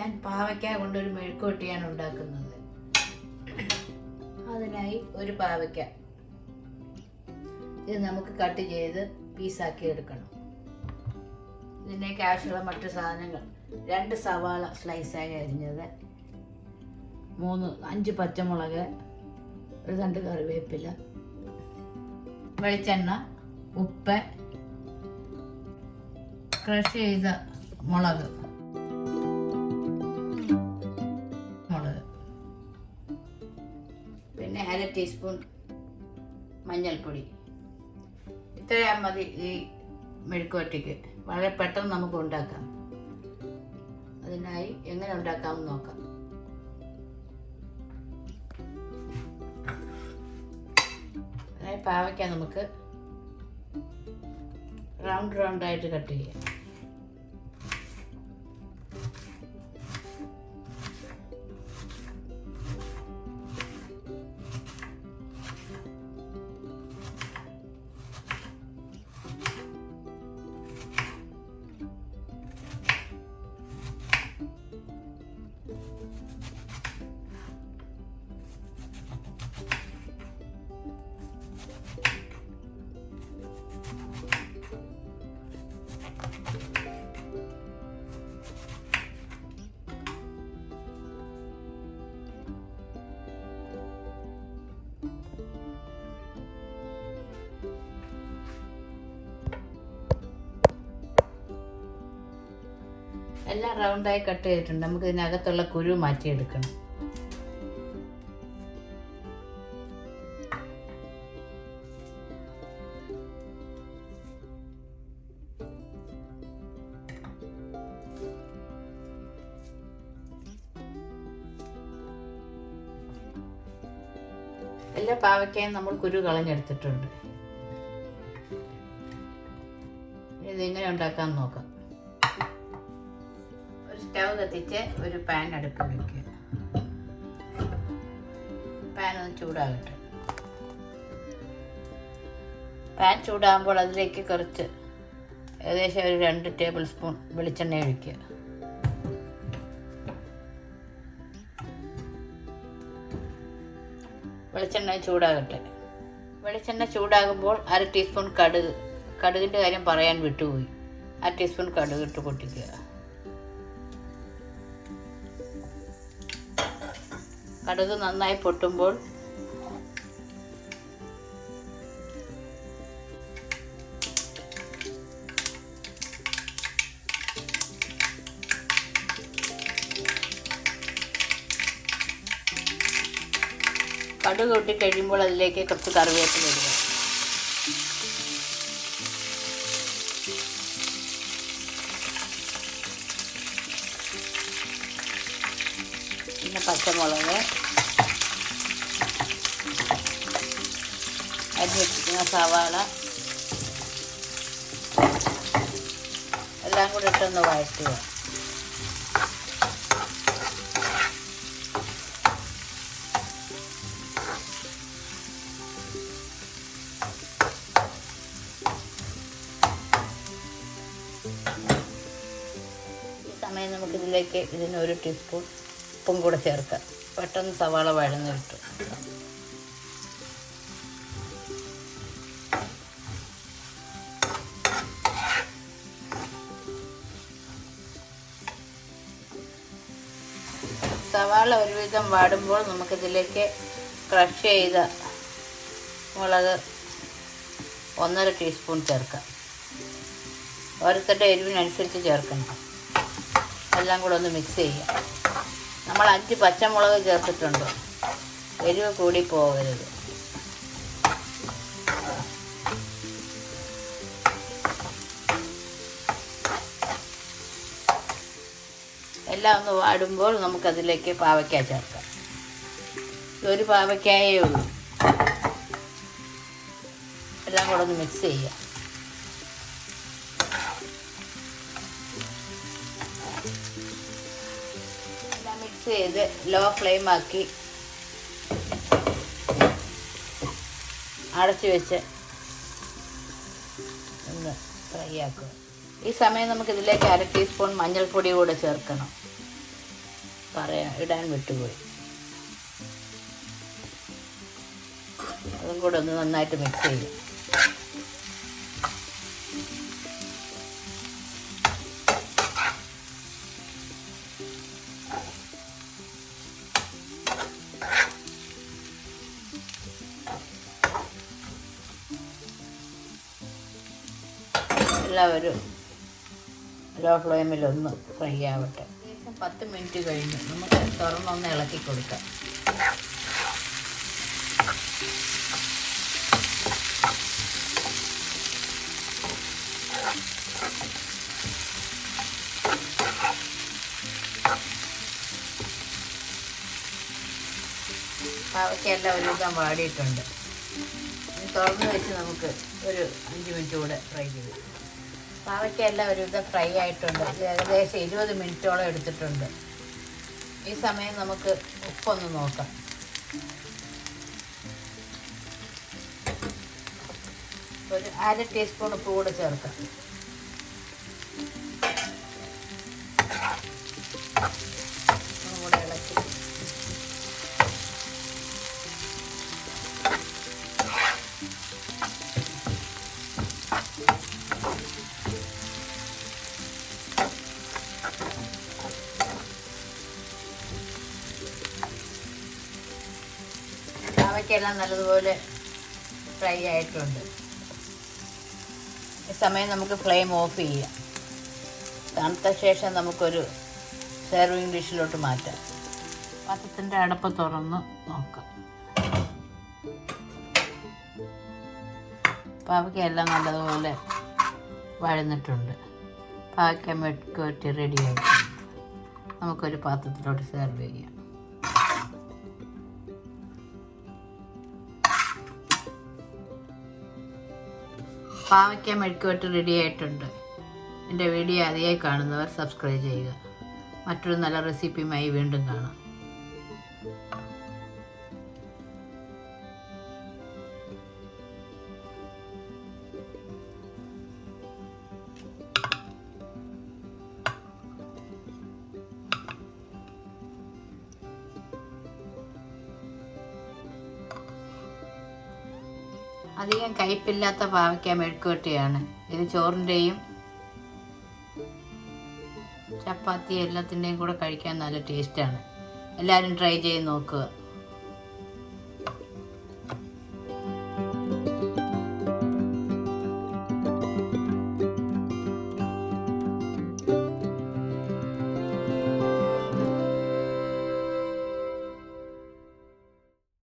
ഞാൻ പാവയ്ക്ക കൊണ്ടൊരു മെഴുക്കുവട്ടിയാണ് ഉണ്ടാക്കുന്നത്. അതിനായി ഒരു പാവയ്ക്ക. ഇത് നമുക്ക് കട്ട് ചെയ്ത് പീസാക്കി എടുക്കണം. ഇതിനേക്ക് ആവശ്യമുള്ള മറ്റു സാധനങ്ങൾ. രണ്ട് സവാള സ്ലൈസായി അരിഞ്ഞത്. മൂന്ന് അഞ്ച് പച്ചമുളക് ഒരു രണ്ട് കറിവേപ്പില വെളിച്ചെണ്ണ ഉപ്പ് ക്രഷ് ചെയ്ത മുളക് മുളക്. ടീസ്പൂൺ മഞ്ഞൾപ്പൊടി ഇത്രയാ മതി ഈ മെഴുക്കുവട്ടിക്ക് വളരെ പെട്ടെന്ന് നമുക്ക് ഉണ്ടാക്കാം. അതിനായി എങ്ങനെ ഉണ്ടാക്കാമെന്ന് നോക്കാം. പാവയ്ക്ക നമുക്ക് റൗണ്ട് റൗണ്ട് ആയിട്ട് കട്ട് ചെയ്യാം. എല്ലാം റൗണ്ടായി കട്ട് ചെയ്തിട്ടുണ്ട്. നമുക്ക് ഇതിനകത്തുള്ള കുരു മാറ്റിയെടുക്കണം. എല്ലാ പാവയ്ക്കയും നമ്മൾ കുരു കളഞ്ഞെടുത്തിട്ടുണ്ട്. ഇത് എങ്ങനെ ഉണ്ടാക്കാൻ നോക്കാം. സ്റ്റവ് കത്തിച്ച് ഒരു പാൻ അടുപ്പിൽ വയ്ക്കുക പാൻ ഒന്ന് ചൂടാകട്ടെ. പാൻ ചൂടാകുമ്പോൾ അതിലേക്ക് കുറച്ച് ഏകദേശം ഒരു രണ്ട് ടേബിൾ സ്പൂൺ വെളിച്ചെണ്ണ ഒഴിക്കുക. വെളിച്ചെണ്ണ ചൂടാകട്ടെ. വെളിച്ചെണ്ണ ചൂടാകുമ്പോൾ അര ടീസ്പൂൺ കടുക്. കടുകിന്റെ കാര്യം പറയാൻ വിട്ടുപോയി. അര ടീസ്പൂൺ കടുക് ഇട്ട് പൊട്ടിക്കുക. കടുക് നന്നായി പൊട്ടുമ്പോൾ കടുക് കൂട്ടി കഴിയുമ്പോൾ അതിലേക്ക് കുറച്ച് കറിവേപ്പില ഇടുക. പച്ചമുളക്. അരിഞ്ഞിട്ടിരിക്കുന്ന സവാള. എല്ലാം കൂടി ഇട്ടൊന്ന് വഴറ്റുക. സമയം നമുക്കിതിലേക്ക് ഇതിന് ഒരു ടീസ്പൂൺ ഉപ്പും കൂടെ ചേർക്കുക. പെട്ടെന്ന് സവാള വഴന്ന് കിട്ടും. സവാള ഒരുവിധം വാടുമ്പോൾ നമുക്കിതിലേക്ക് ക്രഷ് ചെയ്ത മുളക് ഒന്നര ടീസ്പൂൺ ചേർക്കാം. ഓരോരുത്തരുടെ എരിവിനനുസരിച്ച് ചേർക്കണം. എല്ലാം കൂടെ ഒന്ന് മിക്സ് ചെയ്യാം നമ്മൾ അഞ്ച് പച്ചമുളക് ചേർത്തിട്ടുണ്ട്. എരിവ് കൂടി പോകരുത്. എല്ലാം ഒന്ന് വാടുമ്പോൾ നമുക്കതിലേക്ക് പാവയ്ക്ക ചേർക്കാം. ഒരു പാവയ്ക്കായേ ഉള്ളൂ. എല്ലാം കൂടെ ഒന്ന് മിക്സ് ചെയ്യാം ചെയ്ത് ലോ ഫ്ലെയിം ആക്കി അടച്ചു വെച്ച് ഒന്ന് ഫ്രൈ ആക്കുക. ഈ സമയം നമുക്ക് ഇതിലേക്ക് അര ടീസ്പൂൺ മഞ്ഞൾപ്പൊടി കൂടെ ചേർക്കണം. പറയാൻ ഇടാൻ വിട്ടുപോയി. അതും കൂടെ ഒന്ന് നന്നായിട്ട് മിക്സ് ചെയ്യും. എല്ലാവരും ലോ ഫ്ലെയിമിൽ ഒന്ന് ഫ്രൈ ആവട്ടെ. ഏകദേശം പത്ത് മിനിറ്റ് കഴിഞ്ഞ് നമുക്ക് തുറന്നൊന്ന് ഇളക്കി കൊടുക്കാം. പാവയ്ക്കെല്ലാം ഒരുവിധം വാടിയിട്ടുണ്ട്. ഇനി തുറന്ന് വെച്ച് നമുക്ക് ഒരു അഞ്ച് മിനിറ്റ് കൂടെ ഫ്രൈ ചെയ്ത് പാവയ്ക്കെല്ലാം ഒരുവിധം ഫ്രൈ ആയിട്ടുണ്ട്. ഏകദേശം ഇരുപത് മിനിറ്റോളം എടുത്തിട്ടുണ്ട്. ഈ സമയം നമുക്ക് ഉപ്പൊന്ന് നോക്കാം. ഒരു അര ടീസ്പൂൺ ഉപ്പ് കൂടെ ചേർക്കാം ഒന്നും കൂടെ ഇളക്കി പാവയ്ക്കെല്ലാം നല്ലതുപോലെ ഫ്രൈ ആയിട്ടുണ്ട്. ഈ സമയം നമുക്ക് ഫ്ലെയിം ഓഫ് ചെയ്യാം. തണുത്ത ശേഷം നമുക്കൊരു സെർവിങ് ഡിഷിലോട്ട് മാറ്റാം. പാത്രത്തിന്റെ അടപ്പ് തുറന്ന് നോക്കാം. പാവയ്ക്കെല്ലാം നല്ലതുപോലെ വഴന്നിട്ടുണ്ട്. പാവയ്ക്ക മെഴുക്കുവരട്ടി റെഡി ആയിട്ടുണ്ട്. നമുക്കൊരു പാത്രത്തിലോട്ട് സെർവ് ചെയ്യാം. പാവയ്ക്ക മെഴുക്കുവരട്ടി റെഡി ആയിട്ടുണ്ട്. എന്റെ വീഡിയോ ആദ്യമായി കാണുന്നവർ സബ്സ്ക്രൈബ് ചെയ്യുക. മറ്റൊരു നല്ല റെസിപ്പിയുമായി വീണ്ടും കാണാം. അധികം കയ്പില്ലാത്ത പാവയ്ക്ക മെഴുക്കുവട്ടിയാണ്. ഇത് ചോറിന്റെയും ചപ്പാത്തി എല്ലാത്തിന്റെയും കൂടെ കഴിക്കാൻ നല്ല ടേസ്റ്റാണ് എല്ലാവരും ട്രൈ ചെയ്ത് നോക്കുക